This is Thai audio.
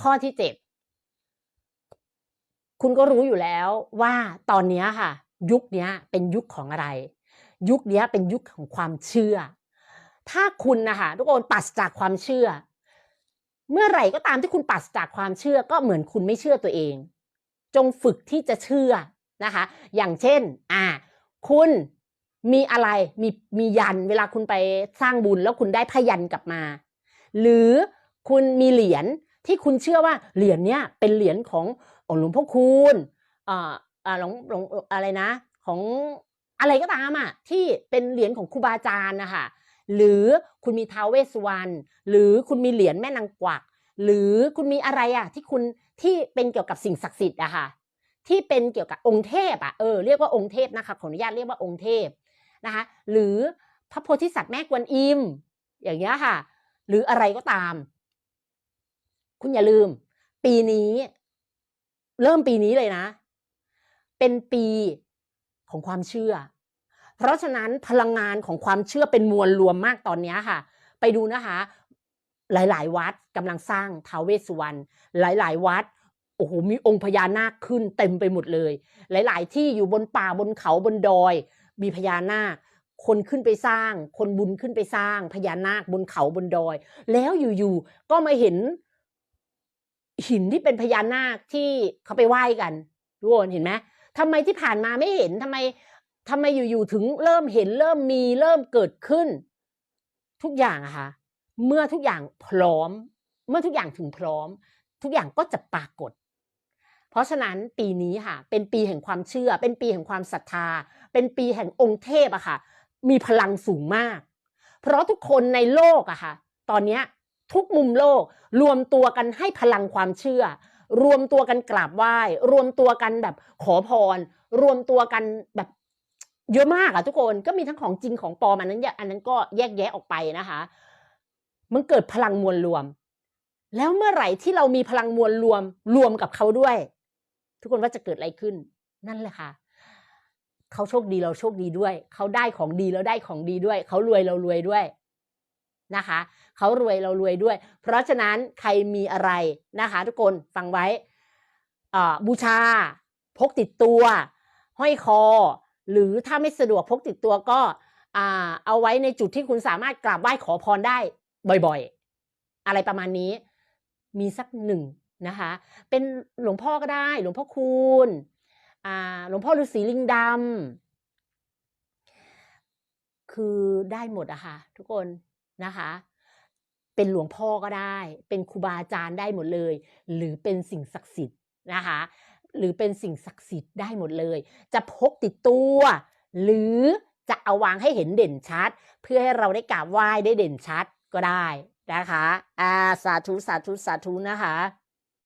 ข้อที่เจ็ดคุณก็รู้อยู่แล้วว่าตอนนี้ค่ะ ยุคนี้เป็นยุคของอะไร ยุคนี้เป็นยุคของความเชื่อ ถ้าคุณนะคะทุกคนปราศจากความเชื่อ เมื่อไหร่ก็ตามที่คุณปราศจากความเชื่อก็เหมือนคุณไม่เชื่อตัวเอง จงฝึกที่จะเชื่อนะคะ อย่างเช่น อ่า คุณมีอะไรมีมียันเวลาคุณไปสร้างบุญแล้วคุณได้พยันกลับมา หรือคุณมีเหรียญ ที่คุณเชื่อว่าเหรียญเนี้ยเป็นเหรียญขององค์หลวงพ่อคูณอ่าอ่าหลวงหลวงอะไรนะ ของอะไรก็ตามอะที่เป็นเหรียญของครูบาอาจารย์นะคะหรือคุณมีท้าวเวสสุวรรณหรือคุณมีเหรียญแม่นางกวัก หรือคุณมีอะไรอะที่คุณที่เป็นเกี่ยวกับสิ่งศักดิ์สิทธิ์อะค่ะที่เป็นเกี่ยวกับองค์เทพอะเออเรียกว่าองค์เทพนะคะขออนุญาตเรียกว่าองค์เทพนะคะหรือพระโพธิสัตว์แม่กวนอิมอย่างเงี้ยค่ะ หรืออะไรก็ตาม คุณอย่าลืม ปีนี้ เริ่มปีนี้เลยนะ เป็นปีของความเชื่อ เพราะฉะนั้นพลังงานของความเชื่อเป็นมวลรวมมากตอนนี้ค่ะ ไปดูนะคะ หลาย ๆ วัดกำลังสร้างท้าวเวสสุวรรณหลาย ๆ วัดโอ้โหมีองค์พญานาคขึ้นเต็มไปหมดเลย หลาย ๆ ที่อยู่บนป่าบนเขาบนดอย มีพญานาค คนขึ้นไปสร้าง คนบุญขึ้นไปสร้างพญานาคบนเขาบนดอย แล้วอยู่ ๆ ก็มาเห็น หินที่เป็นพญานาคที่เขาไปไหว้กันทุกคนเห็นไหมทำไมที่ผ่านมาไม่เห็นทำไมทำไมอยู่ๆถึงเริ่มเห็นเริ่มมีเริ่มเกิดขึ้น ทุกอย่างอะค่ะเมื่อทุกอย่างพร้อม เมื่อทุกอย่างถึงพร้อม ทุกอย่างก็จะปรากฏ เพราะฉะนั้นปีนี้ค่ะ เป็นปีแห่งความเชื่อ เป็นปีแห่งความศรัทธา เป็นปีแห่งองค์เทพอะค่ะ มีพลังสูงมาก เพราะทุกคนในโลกอะค่ะ ตอนเนี้ย ทุกมุมโลก รวมตัวกันให้พลังความเชื่อ รวมตัวกันกราบไหว้ รวมตัวกันแบบขอพร รวมตัวกันแบบเยอะมากอะทุกคนก็มีทั้งของจริงของปลอมอันนั้นแยกอันนั้นก็แยกแยะออกไปนะคะ มันเกิดพลังมวลรวม แล้วเมื่อไหร่ที่เรามีพลังมวลรวมรวมกับเขาด้วย ทุกคนว่าจะเกิดอะไรขึ้น นั่นแหละค่ะเขาโชคดีเราโชคดีด้วย เขาได้ของดีเราได้ของดีด้วย เขารวยเรารวยด้วย นะคะเขารวยเรารวยด้วย เพราะฉะนั้นใครมีอะไรนะคะ ทุกคนฟังไว้อ่บูชา พกติดตัว ห้อยคอ หรือถ้าไม่สะดวกพกติดตัวก็เอาไว้ในจุดที่คุณสามารถกราบไหว้ขอพรได้บ่อยๆ อะไรประมาณนี้ มีสักหนึ่งนะคะ เป็นหลวงพ่อก็ได้ หลวงพ่อคูณหลวงพ่อฤาษีลิงดำคือได้หมดอะค่ะทุกคน นะคะ เป็นหลวงพ่อก็ได้ เป็นครูบาอาจารย์ได้หมดเลย หรือเป็นสิ่งศักดิ์สิทธิ์นะคะ หรือเป็นสิ่งศักดิ์สิทธิ์ได้หมดเลย จะพกติดตัว หรือจะเอาวางให้เห็นเด่นชัด เพื่อให้เราได้กราบไหว้ได้เด่นชัดก็ได้นะคะ อ่า สาธุ สาธุ สาธุนะคะ